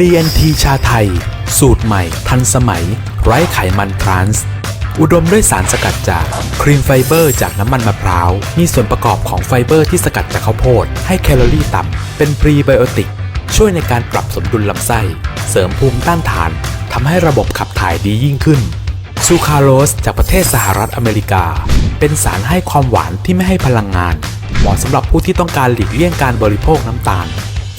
l ี n t ชาไทย สูตรใหม่ ทันสมัย ไร้ไขมันทรานส์ อุดมด้วยสารสกัดจาก ครีมไฟเบอร์จากน้ำมันมะพร้าว มีส่วนประกอบของไฟเบอร์ที่สกัดจากข้าวโพด ให้แคลอรี่ต่ำ เป็นพรีไบโอติก ช่วยในการปรับสมดุลลำไส้ เสริมภูมิต้านทาน ทำให้ระบบขับถ่ายดียิ่งขึ้น ซูคราโลสจากประเทศสหรัฐอเมริกา เป็นสารให้ความหวานที่ไม่ให้พลังงาน เหมาะสำหรับผู้ที่ต้องการหลีกเลี่ยงการบริโภคน้ำตาล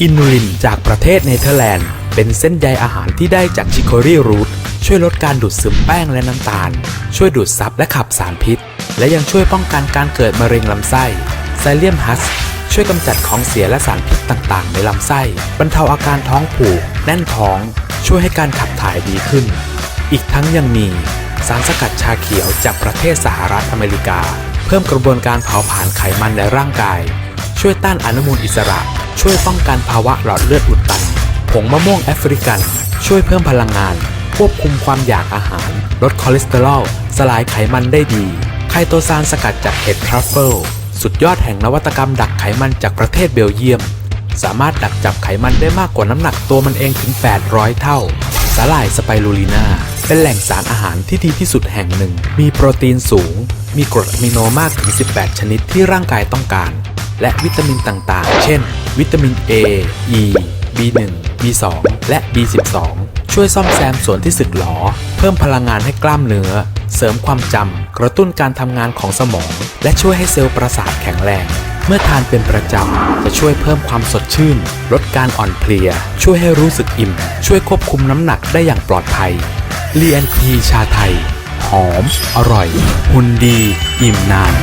อินูลินจากประเทศเนเธอร์แลนด์ เป็นเส้นใยอาหารที่ได้จากชิโคอรี่รูทช่วยลดการดูดซึมแป้งและน้ำตาล ช่วยดูดซับและขับสารพิษ และยังช่วยป้องกันการเกิดมะเร็งลำไส้ไซเลียมฮัสช่วยกำจัดของเสียและสารพิษต่างๆ ในลำไส้ บรรเทาอาการท้องผูก แน่นท้อง ช่วยให้การขับถ่ายดีขึ้น อีกทั้งยังมีสารสกัดชาเขียวจากประเทศสหรัฐอเมริกา เพิ่มกระบวนการเผาผลาญไขมันในร่างกาย ช่วยต้านอนุมูลอิสระ ช่วยป้องกันภาวะหลอดเลือดอุดตัน ผงมะม่วงแอฟริกัน ช่วยเพิ่มพลังงาน ควบคุมความอยากอาหาร ลดคอเลสเตอรอล สลายไขมันได้ดี ไคโตซานสกัดจากเห็ดทรัฟเฟิล สุดยอดแห่งนวัตกรรมดักไขมันจากประเทศเบลเยียม สามารถดักจับไขมันได้มากกว่าน้ำหนักตัวมันเองถึง 800 เท่า สาหร่ายสไปรูลีนาเป็นแหล่งสารอาหารที่ดีที่สุดแห่งหนึ่ง มีโปรตีนสูง มีกรดอะมิโนมากถึง 18 ชนิดที่ร่างกายต้องการ และวิตามินต่างๆ เช่น วิตามิน A E B1 B2 และ B12 ช่วยซ่อมแซมส่วนที่สึกหรอ เพิ่มพลังงานให้กล้ามเนื้อ เสริมความจำ กระตุ้นการทำงานของสมอง และช่วยให้เซลล์ประสาทแข็งแรง เมื่อทานเป็นประจำ จะช่วยเพิ่มความสดชื่น ลดการอ่อนเพลีย ช่วยให้รู้สึกอิ่ม ช่วยควบคุมน้ำหนักได้อย่างปลอดภัยเลียนทีชาไทย หอม อร่อย หุ่นดี อิ่มนาน